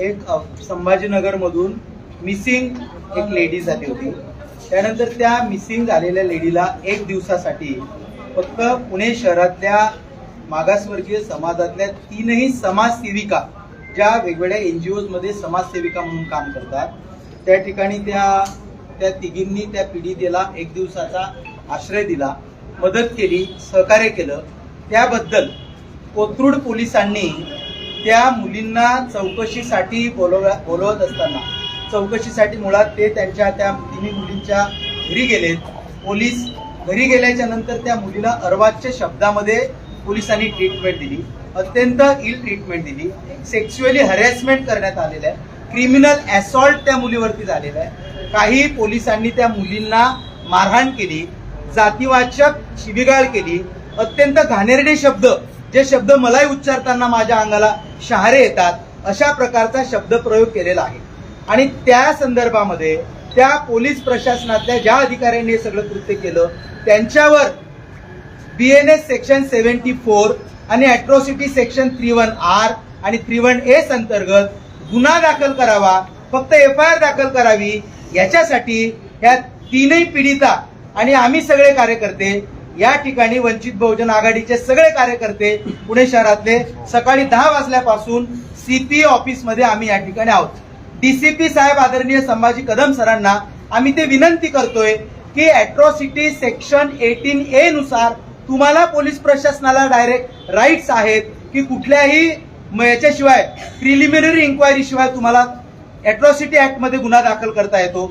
एक संभाजीनगरमधून मिसिंग एक लेडी झाली होती. त्यानंतर त्या मिसिंग झालेल्या लेडीला एक दिवसासाठी फक्त पुणे शहरातल्या मागासवर्गीय समाजातल्या तीनही समाजसेविका ज्या वेगवेगळ्या एन जी ओजमध्ये समाजसेविका म्हणून काम करतात त्या ठिकाणी त्या त्या तिघींनी त्या पीडितेला एक दिवसाचा आश्रय दिला मदत केली सहकार्य केलं. त्याबद्दल कोथरूड पोलिसांनी त्या मुलींना चौकशीसाठी बोलव बोलवत असताना चौकशीसाठी मुळात ते त्यांच्या त्या तिन्ही मुलींच्या घरी गेलेत पोलीस घरी गेल्याच्यानंतर त्या मुलीला अर्वाच्य शब्दामध्ये पोलिसांनी ट्रीटमेंट दिली. अत्यंत इल ट्रीटमेंट दिली. सेक्स्युअली हरॅसमेंट करण्यात आलेलं आहे. क्रिमिनल ॲसॉल्ट त्या मुलीवरती झालेलं आहे. काही पोलिसांनी त्या मुलींना मारहाण केली जातीवाचक शिबिगाळ केली. अत्यंत घाणेरडे शब्द जे शब्द मलाही उच्चारताना माझ्या अंगाला शहारे येतात अशा प्रकारचा शब्द प्रयोग केलेला आहे. आणि त्या संदर्भामध्ये त्या पोलीस प्रशासनातल्या ज्या अधिकाऱ्यांनी हे सगळं कृत्य केलं त्यांच्यावर बीएनएस सेक्शन सेव्हन्टी फोर आणि atrocity section three one R आणि थ्री वन एस अंतर्गत गुन्हा दाखल करावा फक्त एफ आय आर दाखल करावी याच्यासाठी ह्या तीनही पीडिता आणि आम्ही सगळे कार्यकर्ते या ठिकाणी वंचित बहुजन आघाडीचे सगळे कार्यकर्ते पुणे शहरातले सकाळी दहा वाजल्यापासून सीपी ऑफिसमध्ये आम्ही या ठिकाणी आहोत. डीसीपी साहेब आदरणीय संभाजी कदम सरांना आम्ही ते विनंती करतोय की अॅट्रॉसिटी सेक्शन एटीन ए नुसार तुम्हाला पोलीस प्रशासनाला डायरेक्ट राईट्स आहेत की कुठल्याही म- याच्याशिवाय प्रिलिमिनरी इन्क्वायरी शिवाय तुम्हाला अॅट्रॉसिटी ऍक्टमध्ये गुन्हा दाखल करता येतो.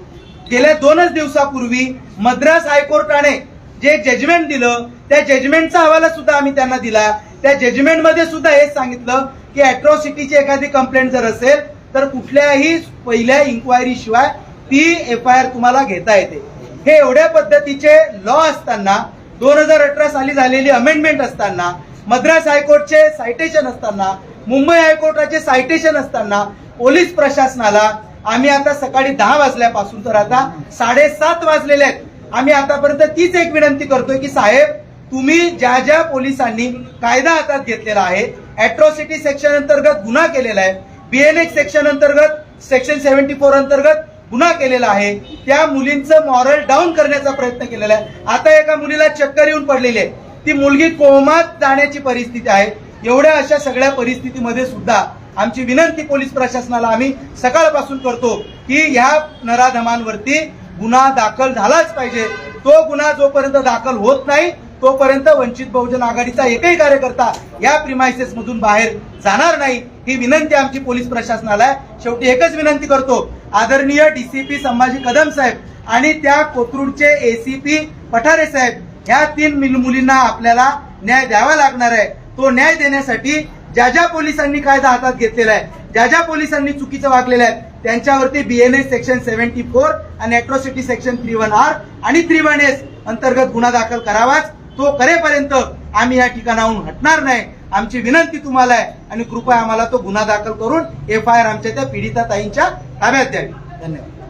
गेल्या दोनच दिवसापूर्वी मद्रास हायकोर्टाने जे जजमेंट दिलं त्या जजमेंटचा हवाला सुद्धा आम्ही त्यांना दिला. त्या जजमेंटमध्ये सुद्धा हेच सांगितलं की अॅट्रॉसिटीची एखादी कंप्लेंट जर असेल तर कुठल्याही पहिल्या इन्क्वायरी शिवाय ती एफ आय आर तुम्हाला घेता येते. हे एवढ्या पद्धतीचे लॉ असताना दोन हजार अठरा साली झालेली अमेंडमेंट असताना मद्रास हायकोर्टचे सायटेशन असताना मुंबई हायकोर्टाचे सायटेशन असताना पोलीस प्रशासनाला आम्ही आता सकाळी दहा वाजल्यापासून तर आता साडेसात वाजलेले आहेत. आम्ही आतापर्यंत तीच एक विनंती करतोय की साहेब तुम्ही ज्या ज्या पोलिसांनी कायदा हातात घेतलेला आहे अॅट्रॉसिटी सेक्शन अंतर्गत गुन्हा केलेला आहे बीएनएक्स सेक्शन अंतर्गत सेक्शन सेव्हन्टी फोर अंतर्गत गुन्हा केलेला आहे त्या मुलींचं मॉरल डाऊन करण्याचा प्रयत्न केलेला आहे. आता एका मुलीला चक्कर येऊन पडलेली आहे. ती मुलगी कोमात जाण्याची परिस्थिती आहे. एवढ्या अशा सगळ्या परिस्थितीमध्ये सुद्धा आमची विनंती पोलीस प्रशासनाला आम्ही सकाळपासून करतो की ह्या नराधमांवरती गुन्हा दाखल झालाच पाहिजे. तो गुन्हा जोपर्यंत दाखल होत नाही तोपर्यंत वंचित बहुजन आघाडीचा एकही कार्यकर्ता या प्रिमायसेस मधून बाहेर जाणार नाही ही विनंती आमची पोलीस प्रशासनाला आहे. शेवटी एकच विनंती करतो आदरणीय डीसीपी संभाजी कदम साहेब आणि त्या कोथरूडचे एसीपी पठारे साहेब ह्या तीन मिल- मुलींना आपल्याला न्याय द्यावा लागणार आहे. तो न्याय देण्यासाठी ज्या ज्या पोलिसांनी कायदा हातात घेतलेला आहे ज्या ज्या पोलिसांनी चुकीचं वागलेलं आहे त्यांच्यावरती बीएनएस सेक्शन सेव्हन्टी फोर आणि atrocity section three one R आणि थ्री वन एस अंतर्गत गुन्हा दाखल करावाच. तो करेपर्यंत आम्ही या ठिकाणाहून हटणार नाही. आमची विनंती तुम्हाला आहे आणि कृपया आम्हाला तो गुन्हा दाखल करून एफ आय आर आमच्या त्या पीडिता ताईंच्या ताब्यात द्यावी. धन्यवाद.